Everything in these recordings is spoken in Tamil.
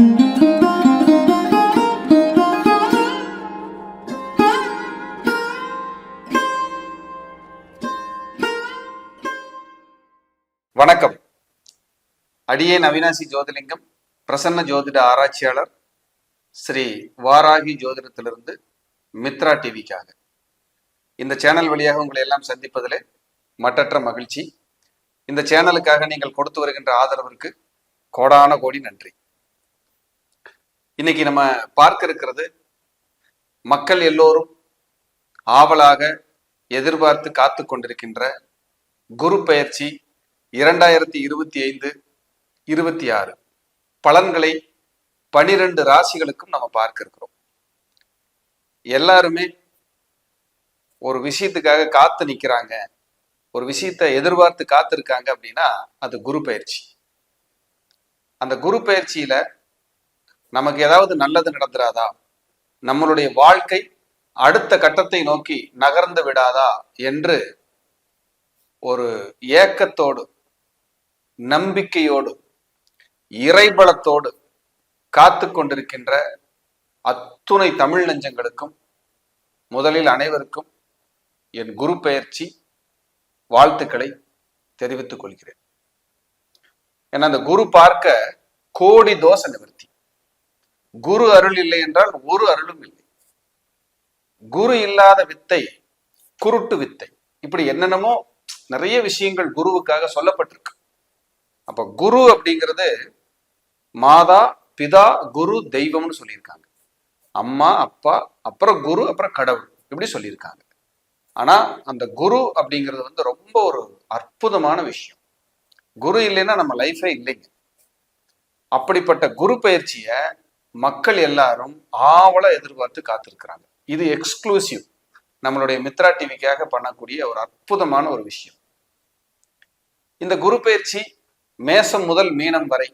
வணக்கம். அடியே அவினாசி ஜோதிலிங்கம் பிரசன்ன ஜோதிட ஆராய்ச்சியாளர் ஸ்ரீ வாராகி ஜோதிடத்திலிருந்து மித்ரா டிவிக்காக இந்த சேனல் வழியாக உங்களை எல்லாம் சந்திப்பதிலே மற்றற்ற மகிழ்ச்சி. இந்த சேனலுக்காக நீங்கள் கொடுத்து வருகின்ற ஆதரவிற்கு கோடான கோடி நன்றி. இன்னைக்கு நம்ம பார்க்க இருக்கிறது மக்கள் எல்லோரும் ஆவலாக எதிர்பார்த்து காத்து கொண்டிருக்கின்ற குரு பயிற்சி இரண்டாயிரத்தி இருபத்தி ஐந்து இருபத்தி ஆறு. பலன்களை பனிரெண்டு ராசிகளுக்கும் நம்ம பார்க்க இருக்கிறோம். எல்லாருமே ஒரு விஷயத்துக்காக காத்து நிக்கிறாங்க. ஒரு விஷயத்தை எதிர்பார்த்து காத்திருக்காங்க அப்படின்னா அது குரு பயிற்சி அந்த குரு பயிற்சியில நமக்கு ஏதாவது நல்லது நடந்துராதா? நம்மளுடைய வாழ்க்கை அடுத்த கட்டத்தை நோக்கி நகர்ந்து விடாதா? என்று ஒரு ஏக்கத்தோடு நம்பிக்கையோடு இறைபலத்தோடு காத்து கொண்டிருக்கின்ற அத்துணை தமிழ் நெஞ்சங்களுக்கும் முதலில் அனைவருக்கும் என் குரு பெயர்ச்சி வாழ்த்துக்களை தெரிவித்துக் கொள்கிறேன். ஏன்னா அந்த குரு பார்க்க கோடி தோசை நிவர்த்தி குரு அருள் இல்லை என்றால் ஒரு அருளும் இல்லை. குரு இல்லாத வித்தை குருட்டு வித்தை. இப்படி என்னென்னமோ நிறைய விஷயங்கள் குருவுக்காக சொல்லப்பட்டிருக்கு. அப்ப குரு அப்படிங்கிறது மாதா பிதா குரு தெய்வம்னு சொல்லியிருக்காங்க. அம்மா அப்பா அப்புறம் குரு அப்புறம் கடவுள் இப்படி சொல்லியிருக்காங்க. ஆனா அந்த குரு அப்படிங்கிறது வந்து ரொம்ப ஒரு அற்புதமான விஷயம். குரு இல்லைன்னா நம்ம லைஃபே இல்லைங்க. அப்படிப்பட்ட குரு பயிற்சிய மக்கள் எல்லாரும் ஆவல எதிர்பார்த்து காத்திருக்கிறாங்க. இது எக்ஸ்க்ளூசிவ் நம்மளுடைய மித்ரா டிவிக்காக பண்ணக்கூடிய ஒரு அற்புதமான ஒரு விஷயம். இந்த குரு பயிற்சி மேசம் முதல் மீனம் வரை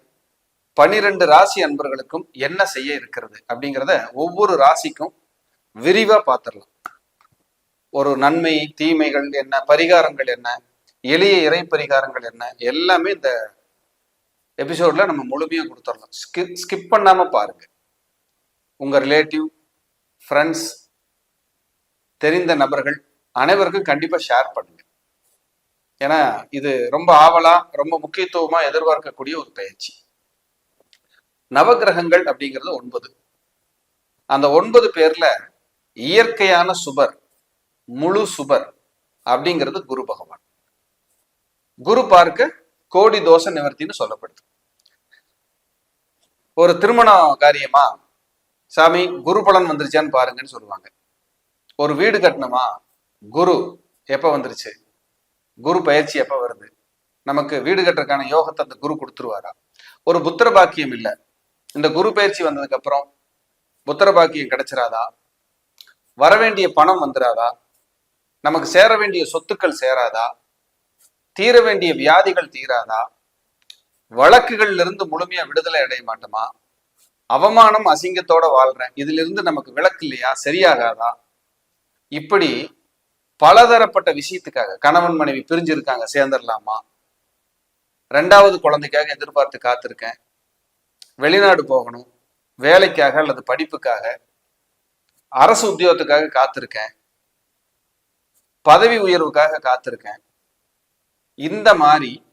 பனிரெண்டு ராசி அன்பர்களுக்கும் என்ன செய்ய இருக்கிறது அப்படிங்கிறத ஒவ்வொரு ராசிக்கும் விரிவா பார்த்துடலாம் ஒரு நன்மை தீமைகள் என்ன பரிகாரங்கள் என்ன எளிய இறை பரிகாரங்கள் என்ன எல்லாமே இந்த எபிசோட்ல நம்ம முழுமையா கொடுத்துடலாம். ஸ்கிப் ஸ்கிப் பண்ணாம பாருங்க. உங்க ரிலேட்டிவ் ஃப்ரெண்ட்ஸ் தெரிந்த நபர்கள் அனைவருக்கும் கண்டிப்பா ஷேர் பண்ணுங்க. ஏன்னா இது ரொம்ப ஆவலா ரொம்ப முக்கியத்துவமா எதிர்பார்க்கக்கூடிய ஒரு பயிற்சி. நவகிரகங்கள் அப்படிங்கிறது ஒன்பது. அந்த ஒன்பது பேர்ல இயற்கையான சுபர் முழு சுபர் அப்படிங்கிறது குரு பகவான். குரு பார்க்க கோடி தோஷ நிவர்த்தின்னு சொல்லப்படுது. ஒரு திருமண காரியமா சாமி குரு பலன் வந்துருச்சான்னு பாருங்கன்னு சொல்லுவாங்க. ஒரு வீடு கட்டணுமா? குரு எப்ப வந்துருச்சு? குரு பயிற்சி எப்ப வருது? நமக்கு வீடு கட்டுறதுக்கான யோகத்தை அந்த குரு கொடுத்துருவாரா? ஒரு புத்திர பாக்கியம் இல்லை. இந்த குரு பயிற்சி வந்ததுக்கு அப்புறம் புத்திர பாக்கியம் கிடைச்சிராதா? வர வேண்டிய பணம் வந்துடாதா நமக்கு சேர வேண்டிய சொத்துக்கள் சேராதா? தீர வேண்டிய வியாதிகள் தீராதா? வழக்குகள்ல இருந்து முழுமையா விடுதலை அடைய மாட்டோமா? அவமானம் அசிங்கத்தோட வாழ்றேன். இதுல இருந்து நமக்கு விளக்கு இல்லையா? சரியாகாதா? இப்படி பலதரப்பட்ட விஷயத்துக்காக கணவன் மனைவி பிரிஞ்சிருக்காங்க சேர்ந்துடலாமா ரெண்டாவது குழந்தைக்காக எதிர்பார்த்து காத்திருக்கேன். வெளிநாடு போகணும் வேலைக்காக அல்லது படிப்புக்காக. அரசு உத்தியோகத்துக்காக காத்திருக்கேன். பதவி உயர்வுக்காக காத்திருக்கேன். இந்த மாதிரி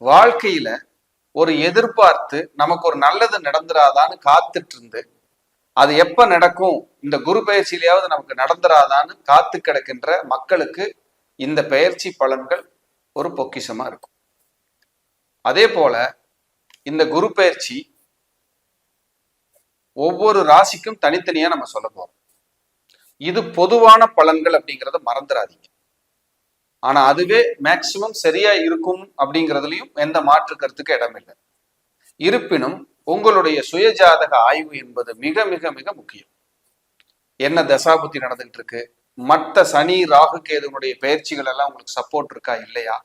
வாழ்க்கையில ஒரு எதிர்பார்த்து நமக்கு ஒரு நல்லது நடந்துராதான்னு காத்துட்டு இருந்து அது எப்ப நடக்கும்? இந்த குரு பயிற்சியிலேயாவது நமக்கு நடந்துராதான்னு காத்து கிடக்கின்ற மக்களுக்கு இந்த பயிற்சி பலன்கள் ஒரு பொக்கிஷமா இருக்கும். அதே போல இந்த குரு பயிற்சி ஒவ்வொரு ராசிக்கும் தனித்தனியா நம்ம சொல்ல போறோம். இது பொதுவான பலன்கள் அப்படிங்கிறத மறந்துடாதீங்க ஆனா அதுவே மேக்சிமம் சரியா இருக்கும் அப்படிங்கிறதுலயும் எந்த மாற்று கருத்துக்கு இடமில்லை. இருப்பினும் உங்களுடைய சுயஜாதக ஆய்வு என்பது மிக மிக மிக முக்கியம். என்ன தசாபுத்தி நடந்துகிட்டு இருக்கு மற்ற சனி ராகு கேதுனுடைய பயிற்சிகள் எல்லாம் உங்களுக்கு சப்போர்ட் இருக்கா இல்லையா?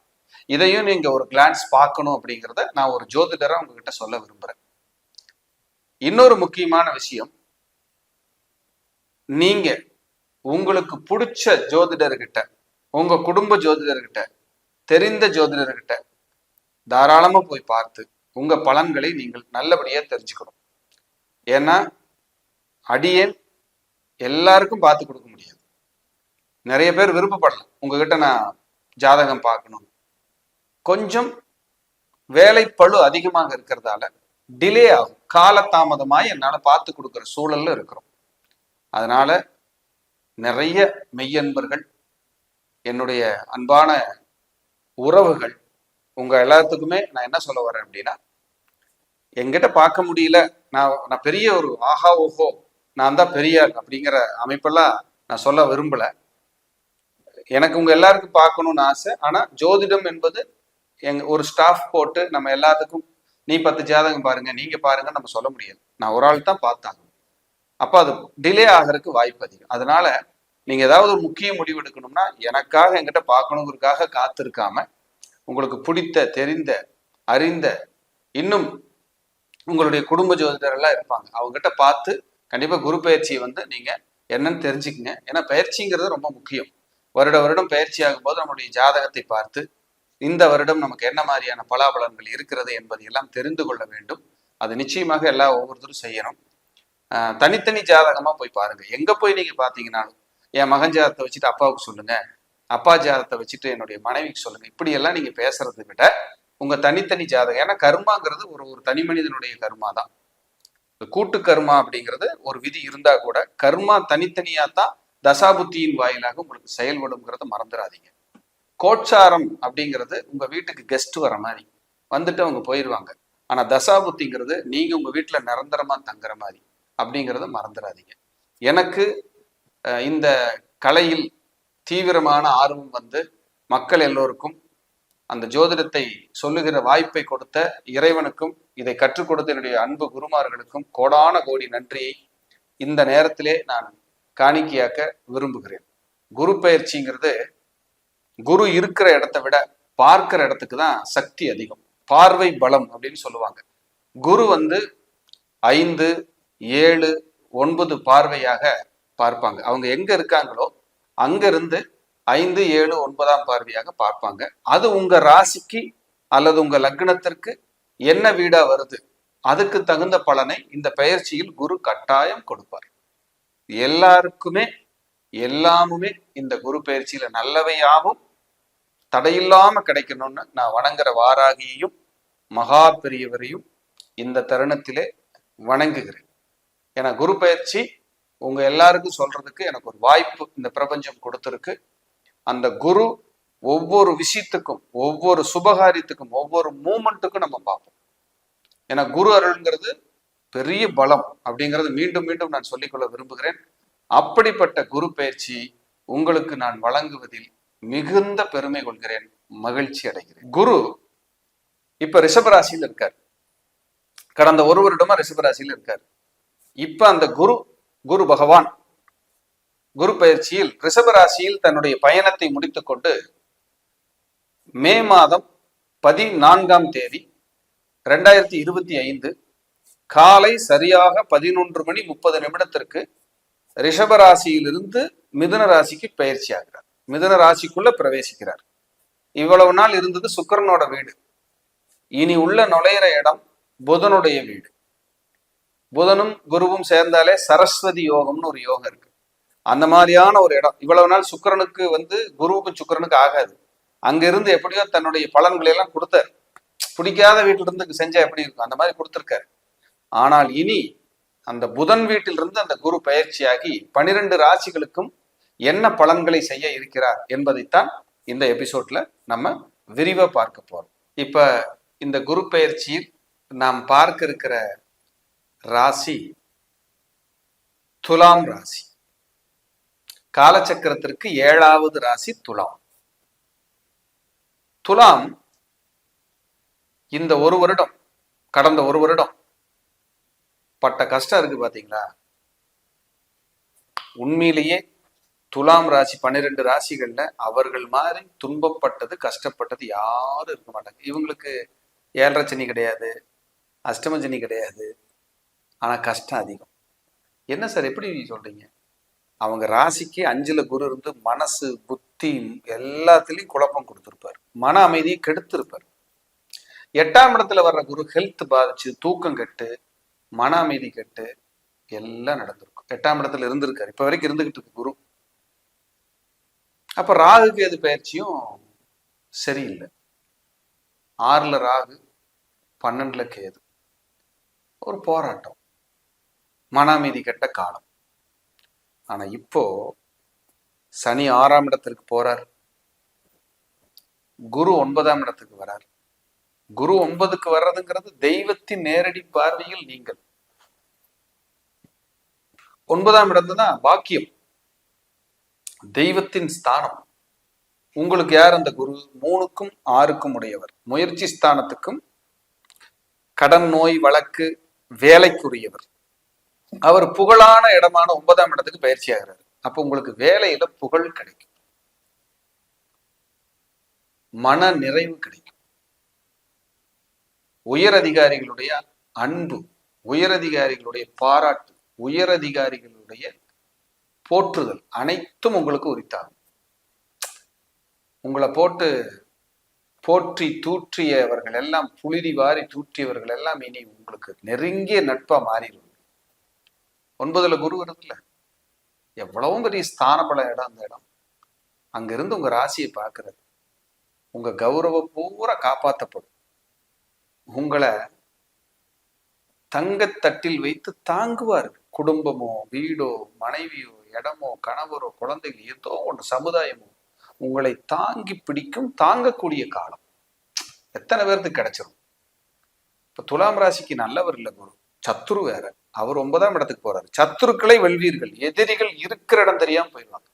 இதையும் நீங்க ஒரு கிளான்ஸ் பார்க்கணும் அப்படிங்கிறத நான் ஒரு ஜோதிடரா உங்ககிட்ட சொல்ல விரும்புறேன். இன்னொரு முக்கியமான விஷயம் நீங்க உங்களுக்கு பிடிச்ச ஜோதிடர்கிட்ட உங்க குடும்ப ஜோதிடர்கிட்ட தெரிந்த ஜோதிடர்கிட்ட தாராளமா போய் பார்த்து உங்க பலன்களை நீங்கள் நல்லபடியா தெரிஞ்சுக்கணும். ஏன்னா அடியேன் எல்லாருக்கும் பார்த்து கொடுக்க முடியாது. நிறைய பேர் விருப்பப்படலாம் உங்ககிட்ட நான் ஜாதகம் பார்க்கணும். கொஞ்சம் வேலைப்பளு அதிகமாக இருக்கிறதால டிலே ஆகும். காலதாமதமாய் என்னால் பார்த்து கொடுக்குற சூழல்ல இருக்கிறோம். அதனால நிறைய மெய்யன்பர்கள் என்னுடைய அன்பான உறவுகள் உங்க எல்லாத்துக்குமே நான் என்ன சொல்ல வரேன் அப்படின்னா எங்கிட்ட பார்க்க முடியல. நான் நான் பெரிய ஒரு ஆஹா ஓஹோ நான் தான் பெரிய அப்படிங்கிற அமைப்பெல்லாம் நான் சொல்ல விரும்பல. எனக்கு உங்க எல்லாருக்கும் பார்க்கணும்னு ஆசை. ஆனா ஜோதிடம் என்பது எங்க ஒரு ஸ்டாஃப் போட்டு நம்ம எல்லாத்துக்கும் நீ பத்து ஜாதகம் பாருங்க நீங்க பாருங்க நம்ம சொல்ல முடியாது. நான் ஒரு ஆள் தான் பார்த்தாங்க அப்போ அது டிலே ஆகிறதுக்கு வாய்ப்பு அதிகம். அதனால நீங்க ஏதாவது ஒரு முக்கிய முடிவு எடுக்கணும்னா எனக்காக என்கிட்ட பார்க்கணுங்கிறதுக்காக காத்திருக்காம உங்களுக்கு பிடித்த தெரிந்த அறிந்த இன்னும் உங்களுடைய குடும்ப ஜோதிடர் எல்லாம் இருப்பாங்க. அவங்ககிட்ட பார்த்து கண்டிப்பா குரு பயிற்சியை வந்து நீங்க என்னன்னு தெரிஞ்சுக்கங்க. ஏன்னா பயிற்சிங்கிறது ரொம்ப முக்கியம். வருட வருடம் பயிற்சி ஆகும்போது நம்முடைய ஜாதகத்தை பார்த்து இந்த வருடம் நமக்கு என்ன மாதிரியான பலாபலன்கள் இருக்கிறது என்பதை எல்லாம் தெரிந்து கொள்ள வேண்டும். அது நிச்சயமாக எல்லா ஒவ்வொருத்தரும் செய்யணும். ஆஹ் தனித்தனி ஜாதகமா போய் பாருங்க. எங்க போய் நீங்க பாத்தீங்கன்னாலும் என் மகன் ஜாதத்தை வச்சுட்டு அப்பாவுக்கு சொல்லுங்க. அப்பா ஜாதத்தை வச்சுட்டு என்னுடைய மனைவிக்கு சொல்லுங்க. இப்படி எல்லாம் நீங்க பேசுறதை விட உங்க தனித்தனி ஜாதகம். ஏன்னா கர்மாங்கிறது ஒரு ஒரு தனி மனிதனுடைய கர்மா தான். கூட்டு கர்மா அப்படிங்கிறது ஒரு விதி இருந்தா கூட கர்மா தனித்தனியா தான் தசாபுத்தியின் வாயிலாக உங்களுக்கு செயல்படுங்கிறத மறந்துடாதீங்க. கோட்சாரம் அப்படிங்கிறது உங்க வீட்டுக்கு கெஸ்ட் வர மாதிரி. வந்துட்டு அவங்க போயிடுவாங்க ஆனா தசாபுத்திங்கிறது நீங்க உங்க வீட்டுல நிரந்தரமா தங்குற மாதிரி அப்படிங்கிறத மறந்துடாதீங்க. எனக்கு இந்த கலையில் தீவிரமான ஆர்வம் வந்து மக்கள் எல்லோருக்கும் அந்த ஜோதிடத்தை சொல்லுகிற வாய்ப்பை கொடுத்த இறைவனுக்கும் இதை கற்றுக் கொடுத்த என்னுடைய அன்பு குருமார்களுக்கும் கோடான கோடி நன்றியை இந்த நேரத்திலே நான் காணிக்கையாக்க விரும்புகிறேன். குரு பயிற்சிங்கிறது குரு இருக்கிற இடத்தை விட பார்க்கிற இடத்துக்கு தான் சக்தி அதிகம். பார்வை பலம் அப்படின்னு சொல்லுவாங்க. குரு வந்து ஐந்து ஏழு ஒன்பது பார்வையாக பார்ப்பாங்க. அவங்க எங்க இருக்காங்களோ அங்கிருந்து ஐந்து ஏழு ஒன்பதாம் பார்வையாக பார்ப்பாங்க. அது உங்க ராசிக்கு அல்லது உங்க லக்னத்திற்கு என்ன வீடா வருது? அதுக்கு தகுந்த பலனை இந்த பயிற்சியில் குரு கட்டாயம் கொடுப்பார். எல்லாருக்குமே எல்லாமுமே இந்த குரு பயிற்சியில நல்லவையாகவும் தடையில்லாம கிடைக்கணும்னு நான் வணங்குற வாராகியையும் மகா பெரியவரையும் இந்த தருணத்திலே வணங்குகிறேன். ஏன்னா குரு பயிற்சி உங்க எல்லாருக்கும் சொல்றதுக்கு எனக்கு ஒரு வாய்ப்பு இந்த பிரபஞ்சம் கொடுத்துருக்கு. அந்த குரு ஒவ்வொரு விஷயத்துக்கும் ஒவ்வொரு சுபகாரியத்துக்கும் ஒவ்வொரு மூமெண்ட்டுக்கும் நம்ம பார்ப்போம். ஏன்னா குரு அருள்ங்கிறது பெரிய பலம் அப்படிங்கிறது மீண்டும் மீண்டும் நான் சொல்லிக்கொள்ள விரும்புகிறேன். அப்படிப்பட்ட குரு பயிற்சி உங்களுக்கு நான் வழங்குவதில் மிகுந்த பெருமை கொள்கிறேன் மகிழ்ச்சி அடைகிறேன். குரு இப்ப ரிஷபராசியில் இருக்கார். கடந்த ஒரு வருடமா ரிஷபராசியில் இருக்கார். இப்ப அந்த குரு குரு பகவான் குரு பயிற்சியில் ரிஷபராசியில் தன்னுடைய பயணத்தை முடித்துக்கொண்டு மே மாதம் பதினான்காம் தேதி ரெண்டாயிரத்தி இருபத்தி ஐந்து காலை சரியாக பதினொன்று மணி முப்பது நிமிடத்திற்கு ரிஷபராசியிலிருந்து மிதுன ராசிக்கு பயிற்சி ஆகிறார். மிதுன ராசிக்குள்ள பிரவேசிக்கிறார். இவ்வளவு நாள் இருந்தது சுக்கிரனோட வீடு. இனி உள்ள நுழையிற இடம் புதனுடைய வீடு. புதனும் குருவும் சேர்ந்தாலே சரஸ்வதி யோகம்னு ஒரு யோகம் இருக்கு. அந்த மாதிரியான ஒரு இடம். இவ்வளவு நாள் சுக்கிரனுக்கு வந்து குருவுக்கும் சுக்கிரனுக்கு ஆகாது. அங்கிருந்து எப்படியோ தன்னுடைய பலன்களை எல்லாம் கொடுத்தாரு. பிடிக்காத வீட்டிலிருந்து செஞ்சா எப்படி இருக்கும்? அந்த மாதிரி கொடுத்துருக்காரு. ஆனால் இனி அந்த புதன் வீட்டிலிருந்து அந்த குரு பயிற்சியாகி பனிரெண்டு ராசிகளுக்கும் என்ன பலன்களை செய்ய இருக்கிறார் என்பதைத்தான் இந்த எபிசோட்ல நம்ம விரிவா பார்க்க போறோம். இப்ப இந்த குரு பயிற்சியில் நாம் பார்க்க இருக்கிற ராசி? துலாம் ராசி. காலச்சக்கரத்திற்கு ஏழாவது ராசி துலாம். துலாம் இந்த ஒரு வருடம் கடந்த ஒரு வருடம் பட்ட கஷ்டம் இருக்கு பாத்தீங்களா? உண்மையிலேயே துலாம் ராசி பன்னிரெண்டு ராசிகள்ல அவர்கள் மாதிரி துன்பப்பட்டது கஷ்டப்பட்டது யாரும் இருக்க மாட்டாங்க. இவங்களுக்கு ஏழரை சனி கிடையாது அஷ்டம சனி கிடையாது. ஆனா கஷ்டம் அதிகம். என்ன சார் எப்படி சொல்றீங்க? அவங்க ராசிக்கு அஞ்சுல குரு இருந்து மனசு புத்தி எல்லாத்துலயும் குழப்பம் கொடுத்துருப்பார். மன அமைதியை கெடுத்திருப்பார். எட்டாம் இடத்துல வர்ற குரு ஹெல்த் பாதிச்சு தூக்கம் கெட்டு மன அமைதி கெட்டு எல்லாம் நடந்திருக்கும். எட்டாம் இடத்துல இருந்திருக்காரு. இப்ப வரைக்கும் இருந்துகிட்டு இருக்கு குரு. அப்போ ராகுக்கு எது பயிற்சியும் சரியில்லை. ஆறுல ராகு பன்னெண்டில் கேது. ஒரு போராட்டம். மன அமைதி கெட்ட காலம். ஆனா இப்போ சனி ஆறாம் இடத்திற்கு போறார். குரு ஒன்பதாம் இடத்துக்கு வரார். குரு ஒன்பதுக்கு வர்றதுங்கிறது தெய்வத்தின் நேரடி பார்வையில் நீங்கள். ஒன்பதாம் இடம் தான் பாக்கியம். தெய்வத்தின் ஸ்தானம். உங்களுக்கு யார் அந்த குரு? மூணுக்கும் ஆறுக்கும் உடையவர். முயற்சி ஸ்தானத்துக்கும் கடன் நோய் வழக்கு வேலைக்குரியவர். அவர் புகழான இடமான ஒன்பதாம் இடத்துக்கு பயிற்சி ஆகிறார். அப்ப உங்களுக்கு வேலையில புகழ் கிடைக்கும். மன நிறைவு கிடைக்கும். உயர் அதிகாரிகளுடைய அன்பு உயர் அதிகாரிகளுடைய பாராட்டு உயர் அதிகாரிகளுடைய போற்றுதல் அனைத்தும் உங்களுக்கு உரித்தாகும். உங்களை போட்டு போற்றி தூற்றியவர்கள் எல்லாம் புழுதி வாரி தூற்றியவர்கள் எல்லாம் இனி உங்களுக்கு நெருங்கிய நட்பா மாறிடும். ஒன்பதுல குரு வருதுல்ல? எவ்வளவும் பெரிய ஸ்தானபல இடம் அந்த இடம். அங்கிருந்து உங்க ராசியை பார்க்கறது. உங்க கௌரவம் பூரா காப்பாற்றப்படும் உங்களை தங்கத்தட்டில் வைத்து தாங்குவார். குடும்பமோ வீடோ மனைவியோ இடமோ கணவரோ குழந்தைகள் ஏதோ ஒன்று சமுதாயமோ உங்களை தாங்கி பிடிக்கும் தாங்கக்கூடிய காலம். எத்தனை பேர்த்துக்கு கிடைச்சிரும்? இப்ப துலாம் ராசிக்கு நல்லவர் இல்லை குரு. சத்துரு வேற. அவர் ஒன்பதாம் இடத்துக்கு போறாரு. சத்துருக்களை வெல்வீர்கள். எதிரிகள் இருக்கிற இடம் தெரியாம போயிடுவாங்க.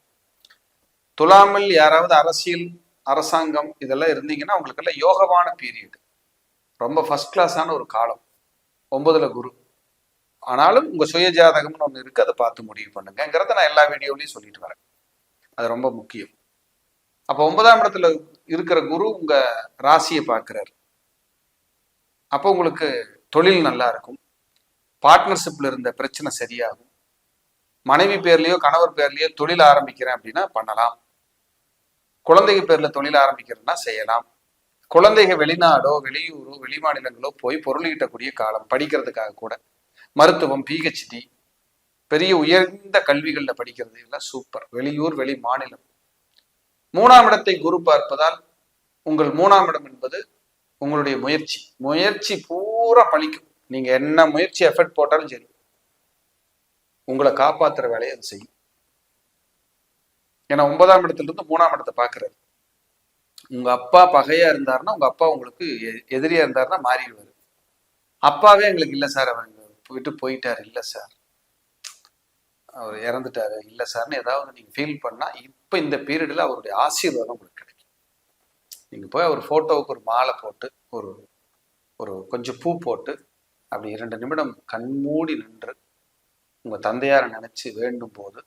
துலாமில் யாராவது அரசியல் அரசாங்கம் இதெல்லாம் இருந்தீங்கன்னா அவங்களுக்கெல்லாம் யோகமான பீரியடு ரொம்ப ஃபர்ஸ்ட் கிளாஸான ஒரு காலம். ஒன்பதுல குரு. ஆனாலும் உங்க சுய ஜாதகம்னு ஒன்று இருக்கு. அதை பார்த்து முடிவு பண்ணுங்கிறத நான் எல்லா வீடியோலையும் சொல்லிட்டு வரேன். அது ரொம்ப முக்கியம். அப்போ ஒன்பதாம் இடத்துல இருக்கிற குரு உங்க ராசியை பார்க்கிறார். அப்போ உங்களுக்கு தொழில் நல்லா இருக்கும். பார்ட்னர்ஷிப்ல இருந்த பிரச்சனை சரியாகும். மனைவி பேர்லயோ கணவர் பேர்லயோ தொழில் ஆரம்பிக்கிறேன் அப்படின்னா பண்ணலாம். குழந்தைங்க பேர்ல தொழில் ஆரம்பிக்கிறேன்னா செய்யலாம். குழந்தைங்க வெளிநாடோ வெளியூரோ வெளிமாநிலங்களோ போய் பொருளீட்டக்கூடிய காலம் படிக்கிறதுக்காக கூட. மருத்துவம் பிஹெச்டி பெரிய உயர்ந்த கல்விகளில் படிக்கிறது எல்லாம் சூப்பர் வெளியூர் வெளி மாநிலம் மூணாம் இடத்தை குரு பார்ப்பதால் உங்கள் மூணாம் இடம் என்பது உங்களுடைய முயற்சி. முயற்சி பூரா பழிக்கும். நீங்க என்ன முயற்சி எஃபர்ட் போட்டாலும் சரி உங்களை காப்பாத்துற வேலையை அது செய்யும். ஏன்னா ஒன்பதாம் இடத்துல இருந்து மூணாம் இடத்தை பாக்குறாரு உங்க அப்பா பகையா இருந்தாருன்னா உங்க அப்பா உங்களுக்கு எ- எதிரியா இருந்தாருன்னா மாறிடுவாரு. அப்பாவே எங்களுக்கு இல்லை சார் அவர் விட்டு போயிட்டாரு. இல்லை சார். அவர் இறந்துட்டாரு. இல்லை சார்னு ஏதாவது நீங்க ஃபீல் பண்ணா இப்ப இந்த பீரியட்ல அவருடைய ஆசீர்வாதம் உங்களுக்கு கிடைக்கும். நீங்க போய் அவர் போட்டோவுக்கு ஒரு மாலை போட்டு ஒரு ஒரு கொஞ்சம் பூ போட்டு அப்படி இரண்டு நிமிடம் கண்மூடி நின்று உங்க தந்தையாரை நினைச்சு வேண்டும் போது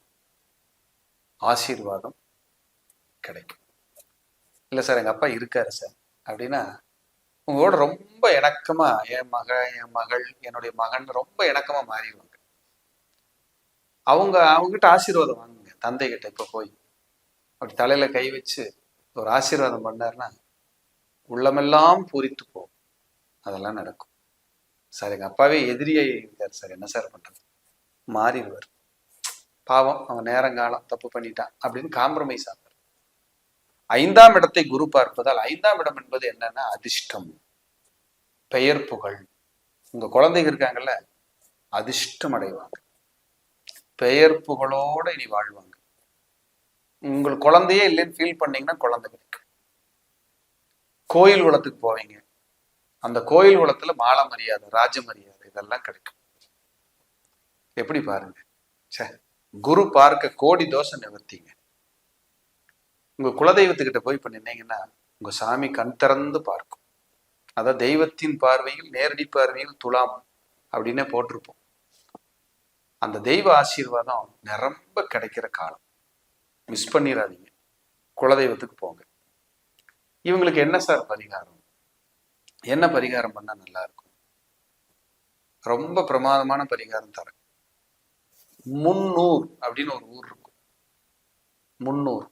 ஆசீர்வாதம் கிடைக்கும். இல்லை சார் எங்க அப்பா இருக்காரு சார். அப்படின்னா உங்களோட ரொம்ப இணக்கமாக என் மக என் மகள் என்னுடைய மகன் ரொம்ப இணக்கமாக மாறிடுவாங்க. அவங்க அவங்ககிட்ட ஆசீர்வாதம் வாங்குங்க. தந்தை கிட்ட இப்ப போய் அப்படி தலையில கை வச்சு ஒரு ஆசீர்வாதம் பண்ணாருன்னா உள்ளமெல்லாம் பூரித்து போகும். அதெல்லாம் நடக்கும். சார் எங்க அப்பாவே எதிரியே இருக்காரு சார். என்ன சார் பண்றது? மாறிடுவார். பாவம் அவன் நேரங்காலம் தப்பு பண்ணிட்டான் அப்படின்னு காம்ப்ரமைஸ் ஆவார். ஐந்தாம் இடத்தை குரு பார்ப்பதால் ஐந்தாம் இடம் என்பது என்னன்னா அதிர்ஷ்டம். பெயர் புகழ். உங்க குழந்தைங்க இருக்காங்கல்ல அதிர்ஷ்டம் அடைவாங்க. பெயர் புகழோட இனி வாழ்வாங்க. உங்கள் குழந்தையே இல்லைன்னு ஃபீல் பண்ணீங்கன்னா குழந்தை கிடைக்கும். கோயில் குளத்துக்கு போவீங்க. அந்த கோயில் குளத்துல மாலை மரியாதை ராஜ மரியாதை இதெல்லாம் கிடைக்கும். எப்படி பாருங்க? சே குரு பார்க்க கோடி தோஷம் நிவர்த்திங்க. உங்க குலதெய்வத்துக்கிட்ட போய் இப்ப நின்னீங்கன்னா உங்க சாமி கண் திறந்து பார்க்கும். அதான் தெய்வத்தின் பார்வையில் நேரடி பார்வையில் துலாம் அப்படின்னே போட்டிருப்போம். அந்த தெய்வ ஆசீர்வாதம் நிரம்ப கிடைக்கிற காலம். மிஸ் பண்ணிடாதீங்க குலதெய்வத்துக்கு போங்க. இவங்களுக்கு என்ன சார் பரிகாரம்? என்ன பரிகாரம் பண்ணா நல்லா இருக்கும் ரொம்ப பிரமாதமான பரிகாரம் தரேன். முன்னூர் அப்படின்னு ஒரு ஊர் இருக்கும். முன்னூர்.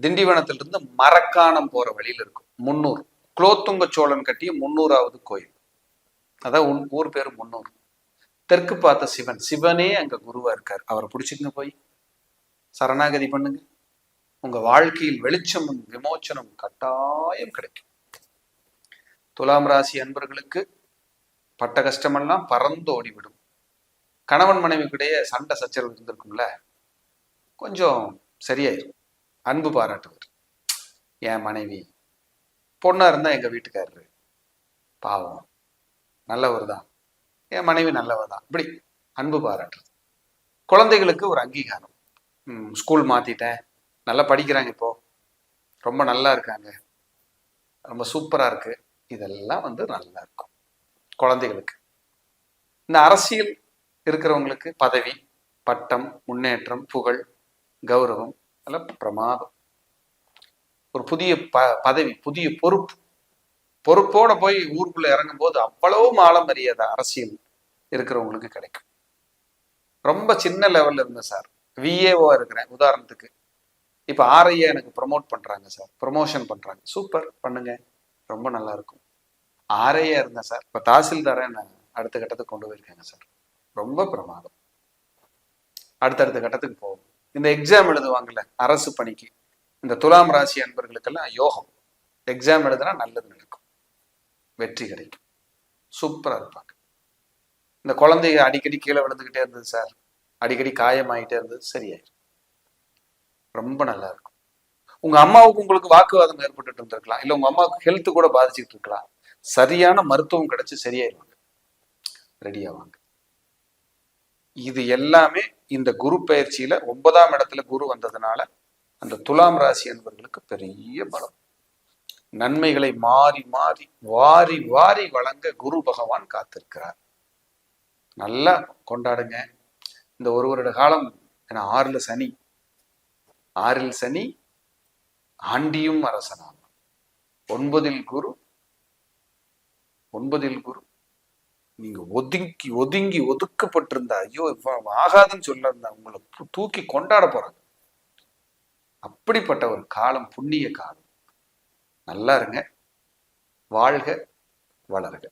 திண்டிவனத்திலிருந்து மரக்காணம் போற வழியில இருக்கும். முன்னூர். குலோத்துங்க சோழன் கட்டிய முன்னூறாவது கோயில். அதான் உன் ஊர் பேர் முன்னூர். தெற்கு பார்த்த சிவன். சிவனே அங்க குருவா இருக்கார். அவரை பிடிச்சிக்கங்க போய். சரணாகதி பண்ணுங்க. உங்க வாழ்க்கையில் வெளிச்சமும் விமோச்சனம் கட்டாயம் கிடைக்கும். துலாம் ராசி அன்பர்களுக்கு பட்ட கஷ்டமெல்லாம் பறந்து ஓடிவிடும். கணவன் மனைவிக்கிடையே சண்டை சச்சரவு இருந்திருக்கும்ல? கொஞ்சம் சரியாயிரும். அன்பு பாராட்டுவார். என் மனைவி பொண்ணா இருந்தா எங்க வீட்டுக்காரரு. பாவம். நல்லவர் தான் என் மனைவி நல்லவர் தான் இப்படி அன்பு பாராட்டுறது. குழந்தைகளுக்கு ஒரு அங்கீகாரம். ம், ஸ்கூல் மாத்திட்டேன். நல்லா படிக்கிறாங்க இப்போ. ரொம்ப நல்லா இருக்காங்க. ரொம்ப சூப்பரா இருக்கு. இதெல்லாம் வந்து நல்லா இருக்கும் குழந்தைகளுக்கு. இந்த அரசியல் இருக்கிறவங்களுக்கு பதவி பட்டம் முன்னேற்றம் புகழ் கௌரவம் எல்லாம் பிரமாதம். ஒரு புதிய ப பதவி புதிய பொறுப்பு. பொறுப்போட போய் ஊருக்குள்ள இறங்கும் போது அவ்வளவு மால மரியாதை அரசியல் இருக்கிறவங்களுக்கு கிடைக்கும். ரொம்ப சின்ன லெவல்ல இருந்தேன் சார். விஏஓ இருக்கிறேன். உதாரணத்துக்கு. இப்ப ஆர்ஐஏ எனக்கு ப்ரொமோட் பண்றாங்க சார். ப்ரொமோஷன் பண்றாங்க. சூப்பர் பண்ணுங்க. ரொம்ப நல்லா இருக்கும் ஆர்ஐஏ இருந்தேன் சார். இப்ப தாசில்தாரை நான் அடுத்த கட்டத்துக்கு கொண்டு போயிருக்கேங்க சார். ரொம்ப பிரமாதம். அடுத்தடுத்த கட்டத்துக்கு போகும் இந்த எக்ஸாம் எழுதுவாங்கல்ல அரசு பணிக்கு. இந்த துலாம் ராசி அன்பர்களுக்கெல்லாம் யோகம். எக்ஸாம் எழுதுனா நல்லது நடக்கும். வெற்றி கிடைக்கும். சூப்பரா இருப்பாங்க. இந்த குழந்தைங்க அடிக்கடி கீழே விழுந்துகிட்டே இருந்தது சார். அடிக்கடி காயமாயிட்டே இருந்தது. சரியாயிரும். ரொம்ப நல்லா இருக்கும் உங்க அம்மாவுக்கு உங்களுக்கு வாக்குவாதம் ஏற்பட்டுட்டு இருந்திருக்கலாம். இல்ல உங்க அம்மாவுக்கு ஹெல்த் கூட பாதிச்சுட்டு இருக்கலாம். சரியான மருத்துவம் கிடைச்சு சரியாயிருவாங்க ரெடி ஆவாங்க. இது எல்லாமே இந்த குரு பயிற்சியில ஒன்பதாம் இடத்துல குரு வந்ததுனால அந்த துலாம் ராசி என்பவர்களுக்கு பெரிய பலம். நன்மைகளை மாறி மாறி வாரி வாரி வழங்க குரு பகவான் காத்திருக்கிறார். நல்லா கொண்டாடுங்க. இந்த ஒரு வருட காலம் ஏன்னா ஆறுல சனி ஆறில் சனி ஆண்டியும் அரசனாம். ஒன்பதில் குரு ஒன்பதில் குரு. நீங்க ஒதுங்கி ஒதுங்கி ஒதுக்கப்பட்டிருந்தா ஐயோ ஆகாதுன்னு சொல்லிருந்தா உங்களை தூக்கி கொண்டாட போறாங்க. அப்படிப்பட்ட ஒரு காலம் புண்ணிய காலம். நல்லா இருங்க. வாழ்க வளருக.